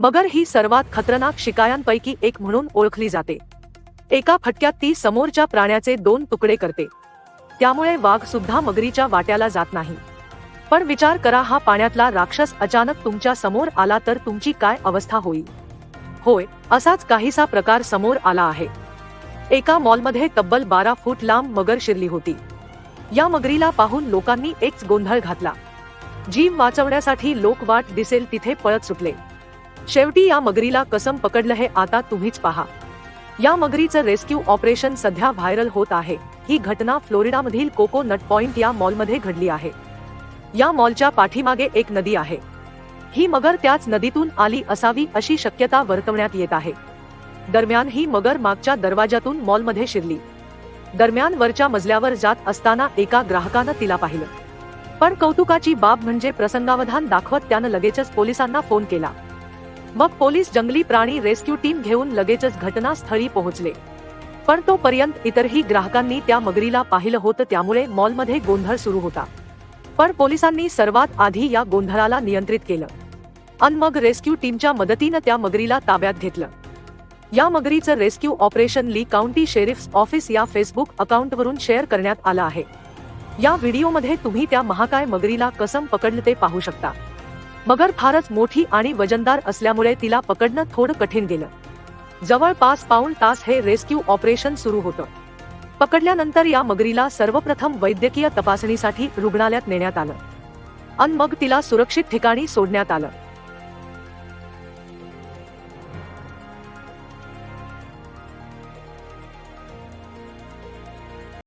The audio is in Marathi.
मगर ही सर्वात खतरनाक शिकायांपैकी एक म्हणून ओळखली जाते. एका फटक्यात ती समोरच्या प्राण्याचे दोन तुकडे करते. त्यामुळे वाघ सुद्धा मगरीच्या वाट्याला जात नाही. पण विचार करा हा पाण्यातला राक्षस अचानक तुमच्यासमोर आला तर तुमची काय अवस्था होईल? होय असाच काहीसा प्रकार समोर आला आहे. एका मॉलमध्ये तब्बल बारा फूट लांब मगर शिरली होती. या मगरीला पाहून लोकांनी एकच गोंधळ घातला. जीव वाचवण्यासाठी लोक वाट दिसेल तिथे पळत सुटले. शेवटी या मगरीला कसम पकडलं हे आता तुम्हीच पहा. या मगरीचं रेस्क्यू ऑपरेशन सध्या व्हायरल होत आहे. ही घटना फ्लोरिडामधील कोको नट पॉइंट या मॉलमध्ये घडली आहे. या मॉलच्या पाठीमागे एक नदी आहे. ही मगर त्याच नदीतून आली असावी अशी शक्यता वर्तवण्यात येत आहे. दरम्यान ही मगर मागच्या दरवाजातून मॉलमध्ये शिरली. दरम्यान वरच्या मजल्यावर जात असताना एका ग्राहकानं तिला पाहिलं. पण कौतुकाची बाब म्हणजे प्रसंगावधान दाखवत त्यानं लगेचच पोलिसांना फोन केला. मग पोलीस जंगली प्राणी रेस्क्यू टीम घेऊन लगेचच घटनास्थळी पोहोचले. पण तोपर्यंत इतरही ग्राहकांनी त्या मगरीला पाहिलं होतं त्यामुळे मॉलमध्ये गोंधळ सुरू होता. पण पोलिसांनी सर्वात आधी या गोंधळाला नियंत्रित केलं. अन मग रेस्क्यू टीमच्या मदतीनं त्या मगरीला ताब्यात घेतलं. या मगरीचं rescue operation Lee County sheriff's office या फेसबुक अकाउंटवरून शेअर करण्यात आलं आहे. या व्हिडिओमध्ये तुम्ही त्या महाकाय मगरीला कसम पकडलं ते पाहू शकता. मगर फारच मोठी आणि वजनदार असल्यामुळे तिला पकडणं थोडं कठीण गेलं. जवळपास पाऊण तास हे रेस्क्यू ऑपरेशन सुरू होतं. पकडल्यानंतर या मगरीला सर्वप्रथम वैद्यकीय तपासणीसाठी रुग्णालयात नेण्यात आलं. अन मग तिला सुरक्षित ठिकाणी सोडण्यात आलं.